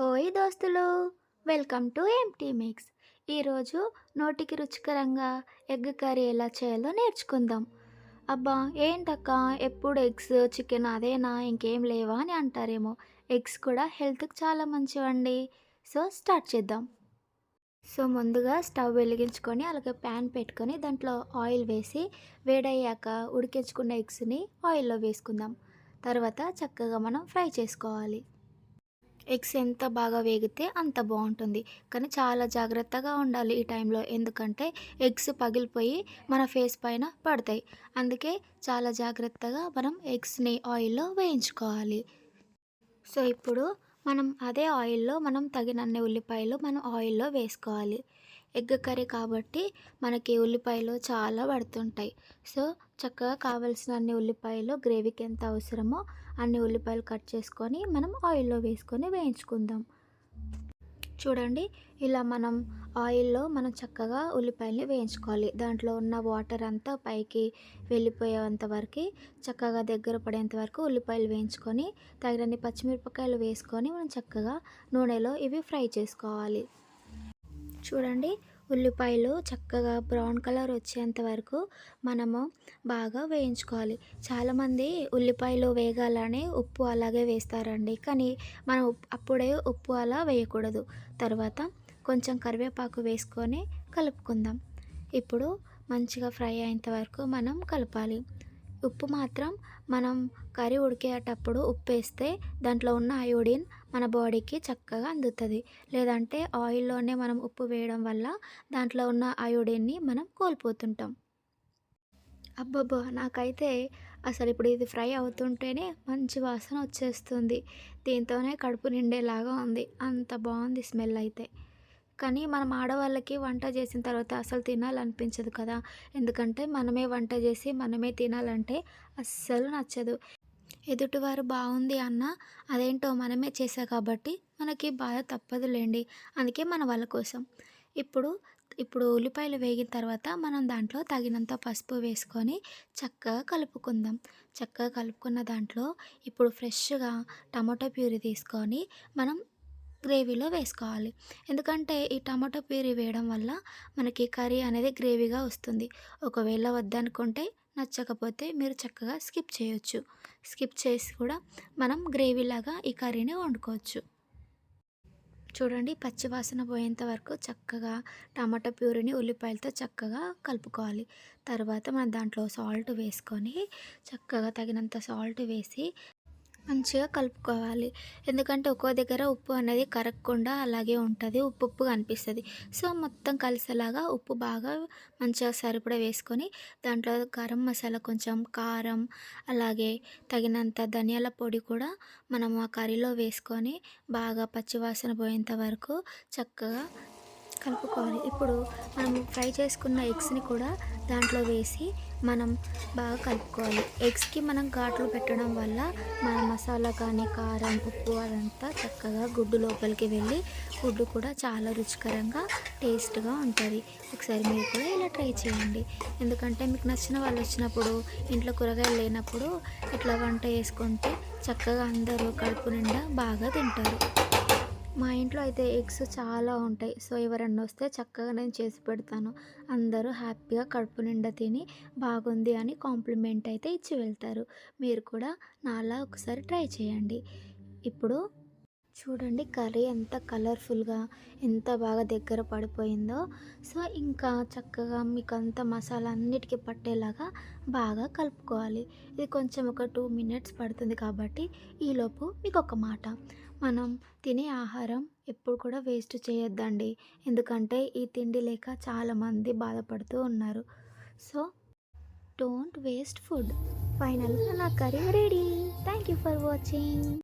ఓయ్ దోస్తులు welcome to empty mix. ఈరోజు నోటికి రుచికరంగా ఎగ్ కర్రీ ఎలా చేయాలో నేర్చుకుందాం. అబ్బా ఏంటక్క? ఎప్పుడు ఎగ్స్ చికెన్ అదేనా? ఇంకేం లేవా అని అంటారేమో. ఎగ్స్ కూడా హెల్త్కి చాలా మంచివండి. సో స్టార్ట్ చేద్దాం. సో ముందుగా స్టవ్ వెలిగించుకొని అలాగే ప్యాన్ పెట్టుకొని దాంట్లో ఆయిల్ వేసి వేడయ్యాక ఉడికించుకున్న ఎగ్స్ని ఆయిల్లో వేసుకుందాం. తర్వాత చక్కగా మనం ఫ్రై చేసుకోవాలి. ఎగ్స్ ఎంత బాగా వేగితే అంత బాగుంటుంది. కానీ చాలా జాగ్రత్తగా ఉండాలి ఈ టైంలో. ఎందుకంటే ఎగ్స్ పగిలిపోయి మన ఫేస్ పైన పడతాయి. అందుకే చాలా జాగ్రత్తగా మనం ఎగ్స్ని ఆయిల్లో వేయించుకోవాలి. సో ఇప్పుడు మనం అదే ఆయిల్లో మనం తగినన్ని ఉల్లిపాయలు మనం ఆయిల్లో వేసుకోవాలి. ఎగ్ కర్రీ కాబట్టి మనకి ఉల్లిపాయలు చాలా పడుతుంటాయి. సో చక్కగా కావలసిన అన్ని ఉల్లిపాయలు గ్రేవీకి ఎంత అవసరమో అన్ని ఉల్లిపాయలు కట్ చేసుకొని మనం ఆయిల్లో వేసుకొని వేయించుకుందాం. చూడండి ఇలా మనం ఆయిల్లో మనం చక్కగా ఉల్లిపాయల్ని వేయించుకోవాలి. దాంట్లో ఉన్న వాటర్ అంతా పైకి వెళ్ళిపోయేంత వరకు చక్కగా దగ్గర పడేంత వరకు ఉల్లిపాయలు వేయించుకొని తగినన్ని పచ్చిమిరపకాయలు వేసుకొని మనం చక్కగా నూనెలో ఇవి ఫ్రై చేసుకోవాలి. చూడండి ఉల్లిపాయలు చక్కగా బ్రౌన్ కలర్ వచ్చేంత వరకు మనము బాగా వేయించుకోవాలి. చాలామంది ఉల్లిపాయలు వేగాలని ఉప్పు అలాగే వేస్తారండి. కానీ మనం అప్పుడే ఉప్పు అలా వేయకూడదు. తర్వాత కొంచెం కరివేపాకు వేసుకొని కలుపుకుందాం. ఇప్పుడు మంచిగా ఫ్రై అయ్యేంత వరకు మనం కలపాలి. ఉప్పు మాత్రం మనం కర్రీ ఉడికేటప్పుడు ఉప్పు వేస్తే దాంట్లో ఉన్న అయోడిన్ మన బాడీకి చక్కగా అందుతుంది. లేదంటే ఆయిల్లోనే మనం ఉప్పు వేయడం వల్ల దాంట్లో ఉన్న అయోడిన్ని మనం కోల్పోతుంటాం. అబ్బబ్బో! నాకైతే అసలు ఇప్పుడు ఇది ఫ్రై అవుతుంటేనే మంచి వాసన వచ్చేస్తుంది. దీంతోనే కడుపు నిండేలాగా ఉంది. అంత బాగుంది స్మెల్ అయితే. కానీ మనం ఆడవాళ్ళకి వంట చేసిన తర్వాత అసలు తినాలనిపించదు కదా. ఎందుకంటే మనమే వంట చేసి మనమే తినాలంటే అస్సలు నచ్చదు. ఎదుటివారు బాగుంది అన్న అదేంటో మనమే చేసా కాబట్టి మనకి బాధ తప్పదులేండి. అందుకే మన వాళ్ళ కోసం. ఇప్పుడు ఇప్పుడు ఉల్లిపాయలు వేగిన తర్వాత మనం దాంట్లో తగినంత పసుపు వేసుకొని చక్కగా కలుపుకుందాం. చక్కగా కలుపుకున్న దాంట్లో ఇప్పుడు ఫ్రెష్గా టమాటో ప్యూరీ తీసుకొని మనం గ్రేవీలో వేసుకోవాలి. ఎందుకంటే ఈ టమాటో ప్యూరీ వేయడం వల్ల మనకి కర్రీ అనేది గ్రేవీగా వస్తుంది. ఒకవేళ వద్దనుకుంటే నచ్చకపోతే మీరు చక్కగా స్కిప్ చేయొచ్చు. స్కిప్ చేసి కూడా మనం గ్రేవీలాగా ఈ కర్రీని వండుకోవచ్చు. చూడండి పచ్చివాసన పోయేంత వరకు చక్కగా టమాటా ప్యూరిని ఉల్లిపాయలతో చక్కగా కలుపుకోవాలి. తర్వాత మనం దాంట్లో సాల్ట్ వేసుకొని చక్కగా తగినంత సాల్ట్ వేసి మంచిగా కలుపుకోవాలి. ఎందుకంటే ఒక్కో దగ్గర ఉప్పు అనేది కరగకుండా అలాగే ఉంటుంది. ఉప్పు ఉప్పుగా అనిపిస్తుంది. సో మొత్తం కలిసేలాగా ఉప్పు బాగా మంచిగా సరిపడా వేసుకొని దాంట్లో గరం మసాలా కొంచెం కారం అలాగే తగినంత ధనియాల పొడి కూడా మనం ఆ కర్రీలో వేసుకొని బాగా పచ్చివాసన పోయేంత వరకు చక్కగా కలుపుకోవాలి. ఇప్పుడు మనం ఫ్రై చేసుకున్న ఎగ్స్ని కూడా దాంట్లో వేసి మనం బాగా కలుపుకోవాలి. ఎగ్స్కి మనం ఘాట్లు పెట్టడం వల్ల మన మసాలా కానీ కారం ఉప్పు అదంతా చక్కగా గుడ్డు లోపలికి వెళ్ళి గుడ్డు కూడా చాలా రుచికరంగా టేస్ట్గా ఉంటుంది. ఒకసారి మీరు కూడా ఇలా ట్రై చేయండి. ఎందుకంటే మీకు నచ్చిన వాళ్ళు వచ్చినప్పుడు ఇంట్లో కూరగాయలు లేనప్పుడు ఇట్లా వంట వేసుకుంటే చక్కగా అందరూ కడుపు నిండా బాగా తింటారు. మా ఇంట్లో అయితే ఎగ్స్ చాలా ఉంటాయి. సో ఎవరన్నా వస్తే చక్కగా నేను చేసి పెడతాను. అందరూ హ్యాపీగా కడుపు నిండా తిని బాగుంది అని కాంప్లిమెంట్ అయితే ఇచ్చి వెళ్తారు. మీరు కూడా నాలా ఒకసారి ట్రై చేయండి. ఇప్పుడు చూడండి కర్రీ ఎంత కలర్ఫుల్గా ఎంత బాగా దగ్గర పడిపోయిందో. సో ఇంకా చక్కగా మీకు అంత మసాలా అన్నిటికీ పట్టేలాగా బాగా కలుపుకోవాలి. ఇది కొంచెం ఒక టూ మినిట్స్ పడుతుంది కాబట్టి ఈలోపు మీకు ఒక మాట. మనం తినే ఆహారం ఎప్పుడు కూడా వేస్ట్ చేయొద్దండి. ఎందుకంటే ఈ తిండి లేక చాలామంది బాధపడుతూ ఉన్నారు. So don't waste food. ఫైనల్గా నా curry ready. Thank you for watching.